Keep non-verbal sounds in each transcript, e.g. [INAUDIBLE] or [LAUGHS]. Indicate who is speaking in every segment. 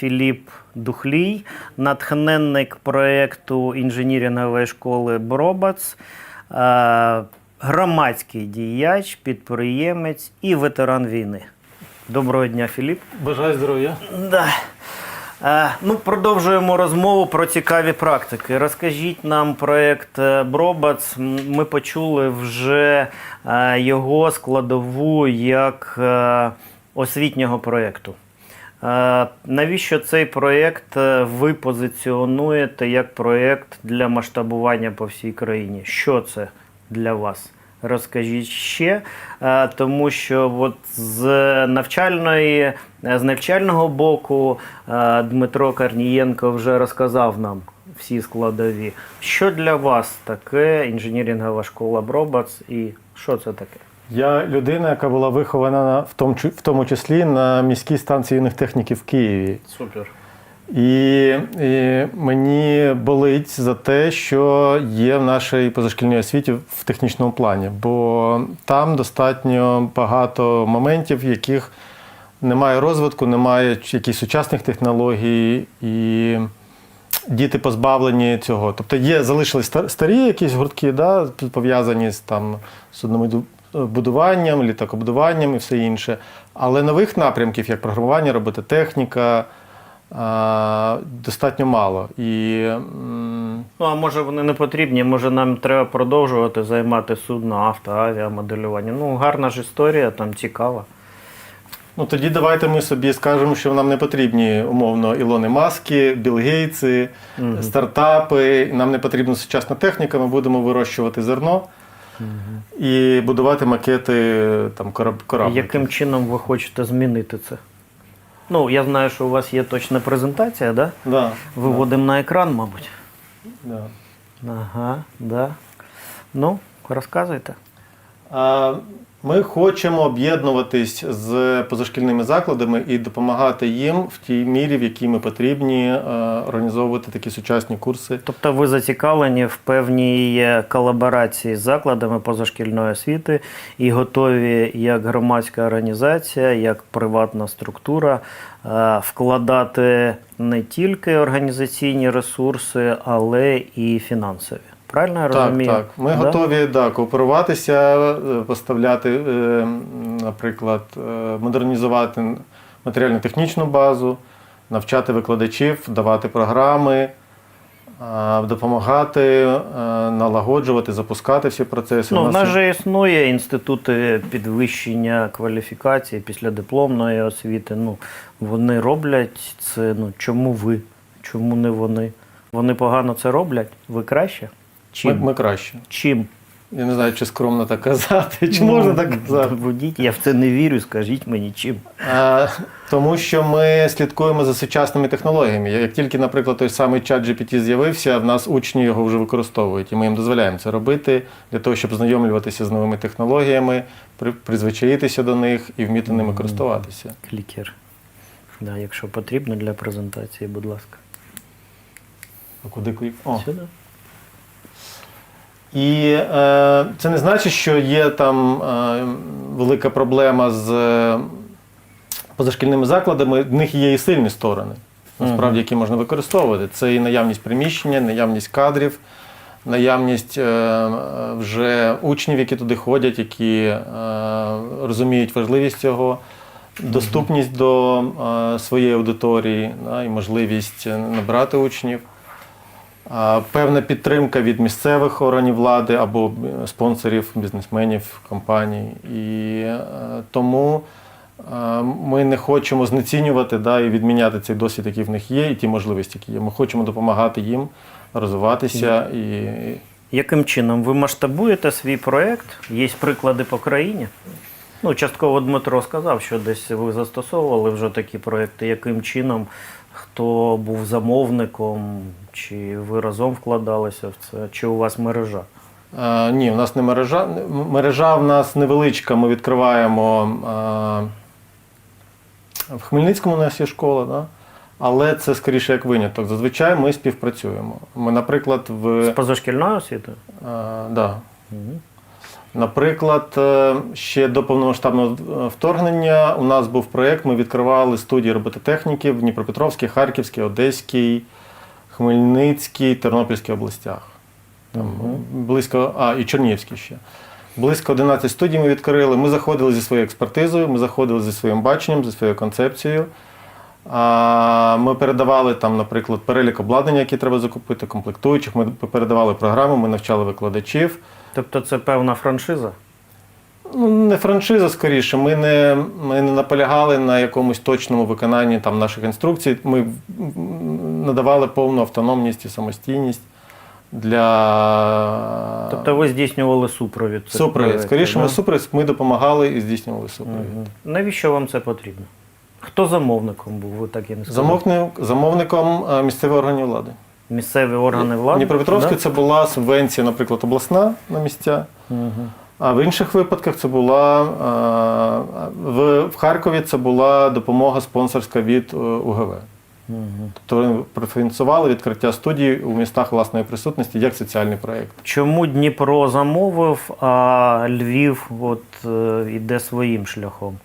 Speaker 1: Філіп Духлій, натхненник проєкту інженірингової школи Бробац, е, громадський діяч, підприємець і ветеран війни. Доброго дня, Філіп.
Speaker 2: Бажаю здоров'я.
Speaker 1: Да. Е, ну, продовжуємо розмову про цікаві практики. Розкажіть нам проєкт е, Бробац. Ми почули вже його складову як освітнього проєкту. Навіщо цей проєкт е, ви позиціонуєте як проєкт для масштабування по всій країні? Що це для вас? Розкажіть ще, е, тому що от з навчальної, е, з навчального боку Дмитро Карнієнко вже розказав нам всі складові. Що для вас таке інженірінгова школа Бробац і що це таке?
Speaker 2: Я людина, яка була вихована на- в тому, в тому числі на міській станції юних техніків в Києві.
Speaker 1: Супер.
Speaker 2: І, і мені болить за те, що є в нашій позашкільній освіті в технічному плані, бо там достатньо багато моментів, в яких немає розвитку, немає якихось сучасних технологій, і діти позбавлені цього. Тобто є, залишились ста- старі якісь гуртки, да, пов'язані з там суднобудуванням, літакобудуванням і все інше. Але нових напрямків, як програмування, робототехніка, достатньо мало. І
Speaker 1: Ну, а може вони не потрібні, може нам треба продовжувати займати судно, авто, авіамоделювання. Ну, гарна ж історія, там цікава.
Speaker 2: ну, тоді давайте ми собі скажемо, що нам не потрібні умовно Ілони Маски, Білл Гейтси, стартапи. Нам не потрібна сучасна техніка, ми будемо вирощувати зерно і будувати макети там, кораб.
Speaker 1: Яким чином ви хочете змінити це? Ну, я знаю, що у вас є точна презентація, да?
Speaker 2: Да,
Speaker 1: Виводимо на екран, мабуть.
Speaker 2: да.
Speaker 1: Ага, да. Ну, розказуйте.
Speaker 2: А, Ми хочемо об'єднуватись з позашкільними закладами і допомагати їм в тій мірі, в якій ми потрібні е, організовувати такі сучасні курси.
Speaker 1: Тобто ви зацікавлені в певній колаборації з закладами позашкільної освіти і готові як громадська організація, як приватна структура е, вкладати не тільки організаційні ресурси, але і фінансові. Правильно я
Speaker 2: Так,
Speaker 1: розумію?
Speaker 2: так. Ми
Speaker 1: Да?
Speaker 2: готові да, кооперуватися, е, поставляти, е, наприклад, е, модернізувати матеріально-технічну базу, навчати викладачів, давати програми, допомагати налагоджувати, запускати всі процеси.
Speaker 1: Ну,
Speaker 2: У
Speaker 1: в нас же існує інститути підвищення кваліфікації після дипломної освіти. Ну, вони роблять це. Ну, чому ви? Чому не вони? Вони погано це роблять? Ви краще?
Speaker 2: Ми,
Speaker 1: Чим?
Speaker 2: ми краще.
Speaker 1: Чим?
Speaker 2: Я не знаю, чи скромно так казати, чи можна так казати.
Speaker 1: Доведіть, я в це не вірю, скажіть мені чим.
Speaker 2: Е, Тому що ми слідкуємо за сучасними технологіями. Як тільки, наприклад, той самий чат GPT з'явився, в нас учні його вже використовують, і ми їм дозволяємо це робити для того, щоб знайомлюватися з новими технологіями, призвичаїтися до них і вміти ними користуватися.
Speaker 1: Клікер. Да, якщо потрібно для презентації, будь ласка.
Speaker 2: А куди клік? О.
Speaker 1: Сюди.
Speaker 2: І е, це не значить, що є там е, велика проблема з е, позашкільними закладами. В них є і сильні сторони, насправді, які можна використовувати. Це і наявність приміщення, наявність кадрів, наявність е, вже учнів, які туди ходять, які е, розуміють важливість цього. Доступність до е, своєї аудиторії да, і можливість е, набрати учнів. Певна підтримка від місцевих органів влади або е, спонсорів, бізнесменів, компаній. І е, тому е, ми не хочемо знецінювати да, і відміняти цей досвід, який в них є, і ті можливості, які є. Ми хочемо допомагати їм розвиватися і.
Speaker 1: Яким чином ви масштабуєте свій проєкт? Є приклади по країні? Ну, частково Дмитро сказав, що десь ви застосовували вже такі проєкти. Яким чином, хто був замовником, чи ви разом вкладалися в це, чи у вас мережа?
Speaker 2: Е, ні, у нас не мережа. Мережа в нас невеличка. Ми відкриваємо е, в Хмельницькому у нас є школа, да? але це скоріше як виняток. Зазвичай ми співпрацюємо. Ми, наприклад, в
Speaker 1: З позашкільною освітою?
Speaker 2: Е, да.
Speaker 1: Мгм.
Speaker 2: Наприклад, е, ще до повномасштабного е, вторгнення у нас був проєкт, ми відкривали студії робототехніки в Дніпропетровській, Харківській, Одеській, Хмельницькій, Тернопільській областях. Там близько, а і Чернігівській ще. Близько 11 студій ми відкрили. Ми заходили зі своєю експертизою, ми заходили зі своїм баченням, зі своєю концепцією. А, Ми передавали там, наприклад, перелік обладнання, які треба закупити, комплектуючих. Ми передавали програму, ми навчали викладачів.
Speaker 1: Тобто це певна франшиза?
Speaker 2: Ну, не франшиза скоріше. Ми не, ми не наполягали на якомусь точному виконанні там, наших інструкцій. Ми надавали повну автономність і самостійність для
Speaker 1: Тобто ви здійснювали супровід?
Speaker 2: супровід. Скоріше,
Speaker 1: да?
Speaker 2: ми супровід, ми допомагали і здійснювали супровід.
Speaker 1: Мгм. Навіщо вам це потрібно? Хто замовником був? Ви так і не сказали.
Speaker 2: Замовник, замовником е, місцевих органів влади.
Speaker 1: Місцеві органи влади?
Speaker 2: Дніпропетровській
Speaker 1: Да?
Speaker 2: це була субвенція, наприклад, обласна на місця.
Speaker 1: Мгм.
Speaker 2: А в інших випадках це була в, Харкові це була допомога спонсорська від е, УГВ.
Speaker 1: Мгм.
Speaker 2: Тобто вони профінансували відкриття студій у містах власної присутності як соціальний проєкт.
Speaker 1: Чому Дніпро замовив, а Львів от, е, іде своїм шляхом?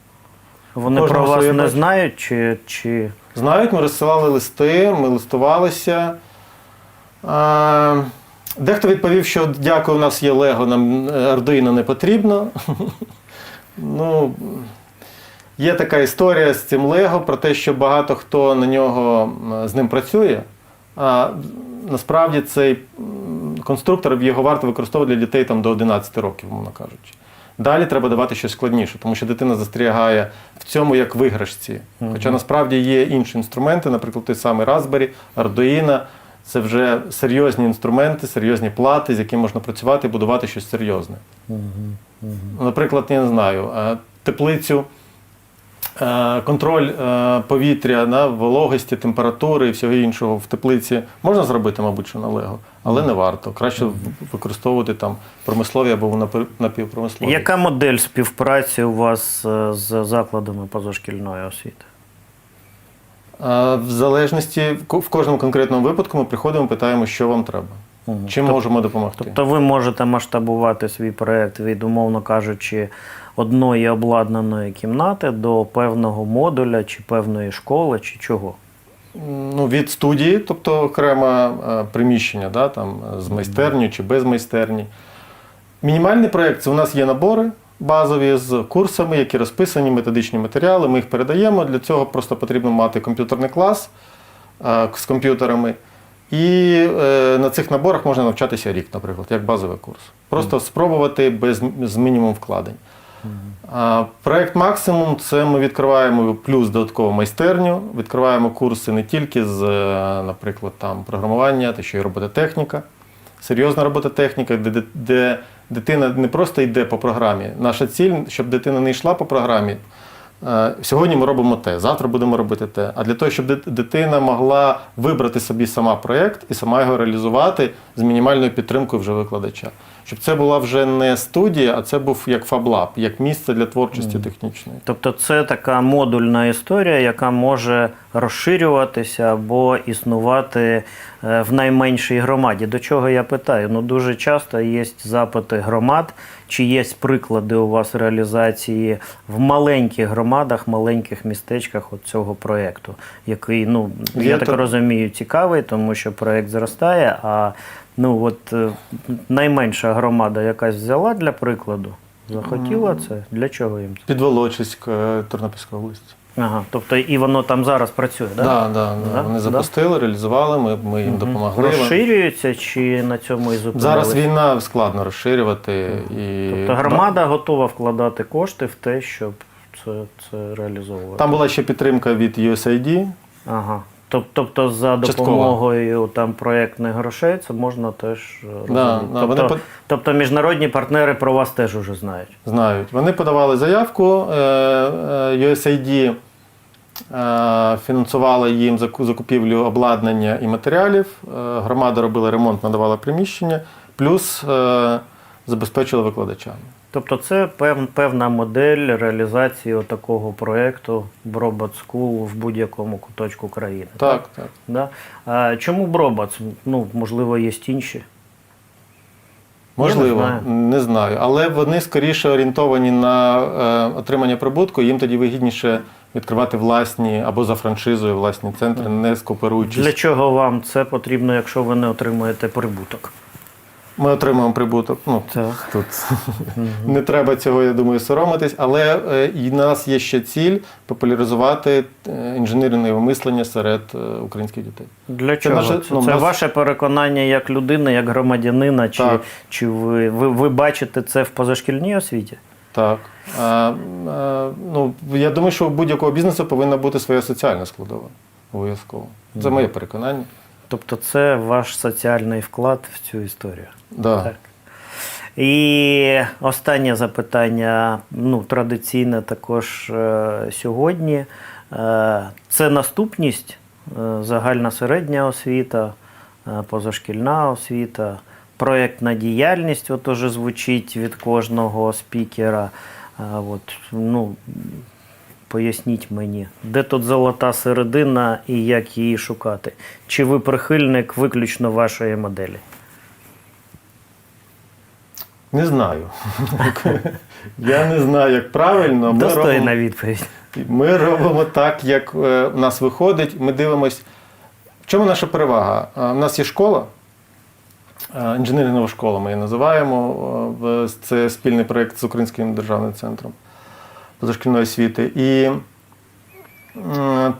Speaker 1: Вони
Speaker 2: Кожного
Speaker 1: про вас не
Speaker 2: бачення.
Speaker 1: знають чи, чи...
Speaker 2: Знають, ми розсилали листи, ми листувалися. Е, Дехто відповів, що дякую, у нас є Лего, нам е, Arduino не потрібно. [LAUGHS] ну, є така історія з цим Лего про те, що багато хто на нього з ним працює. А насправді цей конструктор його варто використовувати для дітей там, до 11 років, мовно кажучи. Далі треба давати щось складніше, тому що дитина застерігає в цьому як виграшці. Хоча насправді є інші інструменти, наприклад, той самий Raspberry, Arduino. Це вже серйозні інструменти, серйозні плати, з якими можна працювати і будувати щось серйозне. Наприклад, я не знаю, е, теплицю, е, контроль е, повітря, на вологості, температури і всього іншого в теплиці можна зробити, мабуть, що на Лего, але не варто. Краще використовувати там промислові або напівпромислові.
Speaker 1: Яка модель співпраці у вас з закладами позашкільної освіти?
Speaker 2: В залежності в кожному конкретному випадку ми приходимо, питаємо, що вам треба,
Speaker 1: Мгм.
Speaker 2: чим
Speaker 1: Тоб-
Speaker 2: можемо допомогти.
Speaker 1: Тобто ви можете масштабувати свій проєкт від, умовно кажучи, одної обладнаної кімнати до певного модуля, чи певної школи, чи чого?
Speaker 2: Ну, від студії, тобто окреме приміщення, да, там, з майстерні чи без майстерні. Мінімальний проєкт це у нас є набори базові з курсами, які розписані, методичні матеріали. Ми їх передаємо. Для цього просто потрібно мати комп'ютерний клас е, з комп'ютерами. І е, на цих наборах можна навчатися рік, наприклад, як базовий курс. Просто спробувати без, з мінімум вкладень. А, Проект максимум це ми відкриваємо плюс додаткову майстерню, відкриваємо курси не тільки з, е, наприклад, там програмування, та ще й робототехніка. Серйозна робототехніка, де, де, де дитина не просто йде по програмі. Наша ціль, щоб дитина не йшла по програмі. е, Сьогодні ми робимо те, завтра будемо робити те. А для того, щоб дитина могла вибрати собі сама проєкт і сама його реалізувати з мінімальною підтримкою вже викладача. Щоб це була вже не студія, а це був як фаблаб, як місце для творчості технічної.
Speaker 1: Тобто це така модульна історія, яка може розширюватися або існувати е, в найменшій громаді. До чого я питаю? Ну дуже часто є запити громад, чи є приклади у вас реалізації в маленьких громадах, маленьких містечках от цього проєкту, який, ну я так
Speaker 2: та-
Speaker 1: розумію, цікавий, тому що проєкт зростає. А ну от е, найменша громада якась взяла для прикладу. Захотіла це? Для чого їм це?
Speaker 2: Підволочиськ е, Тернопільської області.
Speaker 1: Ага, тобто і воно там зараз працює,
Speaker 2: Да?
Speaker 1: так?
Speaker 2: Да, да,
Speaker 1: Да?
Speaker 2: Вони
Speaker 1: Да.
Speaker 2: запустили, реалізували, ми, ми їм допомогли.
Speaker 1: Розширюється чи на цьому і зупинилися?
Speaker 2: Зараз війна складно розширювати. І...
Speaker 1: Тобто громада готова вкладати кошти в те, щоб це, це реалізовувати.
Speaker 2: Там була ще підтримка від USAID.
Speaker 1: Ага. Тоб- Тобто за
Speaker 2: Частково.
Speaker 1: допомогою там проєктних грошей це можна теж е,
Speaker 2: Да,
Speaker 1: розуміти.
Speaker 2: да,
Speaker 1: тобто,
Speaker 2: вони
Speaker 1: тобто міжнародні партнери про вас теж уже знають.
Speaker 2: Знають. Вони подавали заявку. е, е, USAID е, фінансувала їм заку- закупівлю обладнання і матеріалів. Громада робила ремонт, надавала приміщення, плюс забезпечила викладачами.
Speaker 1: Тобто це пев, певна модель реалізації такого проєкту Robot School в будь-якому куточку країни.
Speaker 2: Так, так.
Speaker 1: Да? А, чому Бробац? Ну, можливо, є інші.
Speaker 2: Можливо,
Speaker 1: не
Speaker 2: не,
Speaker 1: знаю.
Speaker 2: знаю. Але вони скоріше орієнтовані на е, отримання прибутку. Їм тоді вигідніше відкривати власні або за франшизою власні центри, не скооперуючись.
Speaker 1: Для чого вам це потрібно, якщо ви не отримуєте прибуток?
Speaker 2: Ми отримуємо прибуток. Ну,
Speaker 1: Так.
Speaker 2: тут не треба цього, я думаю, соромитись. Але е, і нас є ще ціль популяризувати е, інженерне мислення серед е, українських дітей.
Speaker 1: Для чого?
Speaker 2: наше-
Speaker 1: це
Speaker 2: ну,
Speaker 1: це
Speaker 2: нас-
Speaker 1: ваше переконання як людини, як громадянина, чи,
Speaker 2: Так.
Speaker 1: чи ви, ви, ви бачите це в позашкільній освіті?
Speaker 2: Так. А, а, ну, я думаю, що у будь-якого бізнесу повинна бути своя соціальна складова. Обов'язково. Це моє переконання.
Speaker 1: Тобто це ваш соціальний вклад в цю історію.
Speaker 2: Да.
Speaker 1: Так. І останнє запитання, ну, традиційне також е, сьогодні. Е, це наступність, е, загальна середня освіта, е, позашкільна освіта, проєктна діяльність, от уже звучить від кожного спікера. Е, от, ну, Поясніть мені, де тут золота середина і як її шукати? Чи ви прихильник виключно вашої моделі?
Speaker 2: Не знаю. [LAUGHS] Я не знаю, як правильно. Ми
Speaker 1: Достойна
Speaker 2: робимо,
Speaker 1: відповідь.
Speaker 2: ми робимо так, як е, в нас виходить. Ми дивимось. В чому наша перевага? Е, У нас є школа, е, інженерна школа, ми її називаємо. е, в- Це спільний проєкт з Українським державним центром позашкільної освіти. І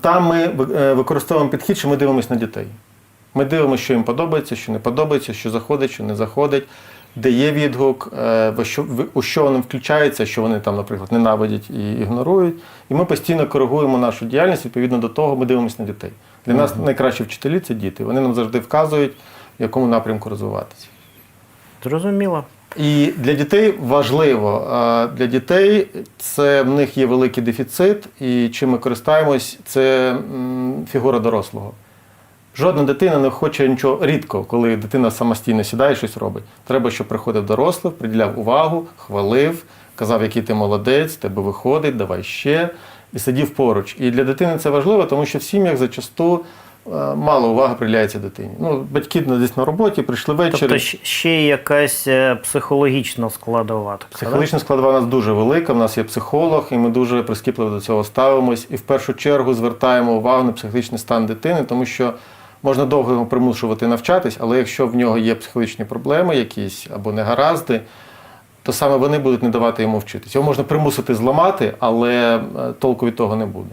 Speaker 2: там ми е, використовуємо підхід, що ми дивимося на дітей. Ми дивимося, що їм подобається, що не подобається, що заходить, що не заходить, де є відгук, е, у що вони включаються, що вони там, наприклад, ненавидять і ігнорують. І ми постійно коригуємо нашу діяльність відповідно до того, ми дивимося на дітей. Для нас найкращі вчителі це діти. Вони нам завжди вказують, в якому напрямку розвиватися.
Speaker 1: Зрозуміло.
Speaker 2: І для дітей важливо, для дітей це в них є великий дефіцит, і чим ми користаємось, це фігура дорослого. Жодна дитина не хоче нічого рідко, коли дитина самостійно сідає і щось робить. Треба, щоб приходив дорослий, приділяв увагу, хвалив, казав, який ти молодець, тебе виходить, давай ще. І сидів поруч. І для дитини це важливо, тому що в сім'ях зачасту мало уваги приділяється дитині. Ну, батьки десь на роботі, прийшли ввечері.
Speaker 1: Тобто ще якась е, психологічна складова. така?
Speaker 2: Психологічна складова у нас дуже велика. У нас є психолог, і ми дуже прискіпливо до цього ставимось. І в першу чергу звертаємо увагу на психологічний стан дитини, тому що можна довго його примушувати навчатись, але якщо в нього є психологічні проблеми, якісь або негаразди, то саме вони будуть не давати йому вчитись. Його можна примусити зламати, але е, толку від того не буде.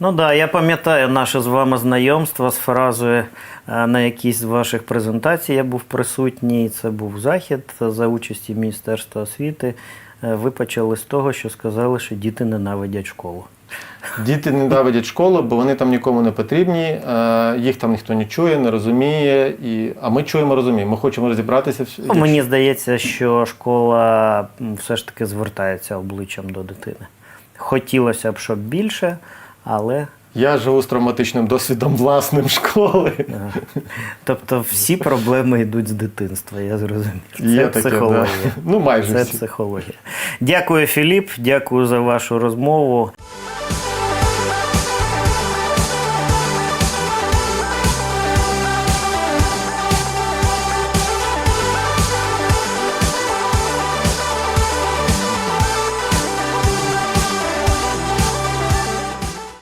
Speaker 1: Ну да, я пам'ятаю наше з вами знайомство з фразою е, на якійсь з ваших презентацій я був присутній. Це був захід за участі Міністерства освіти. Е, Ви почали з того, що сказали, що діти ненавидять школу.
Speaker 2: Діти ненавидять школу, бо вони там нікому не потрібні, е, їх там ніхто не чує, не розуміє. І... А ми чуємо, розуміємо. Ми хочемо розібратися
Speaker 1: Ну, мені здається, що школа все ж таки звертається обличчям до дитини. Хотілося б, щоб більше, але
Speaker 2: Я живу з травматичним досвідом власним школи.
Speaker 1: Тобто всі проблеми йдуть з дитинства, я зрозумів. Це
Speaker 2: Є таке,
Speaker 1: психологія.
Speaker 2: да. Ну, майже
Speaker 1: Це
Speaker 2: всі.
Speaker 1: психологія. Дякую, Філіп. Дякую за вашу розмову.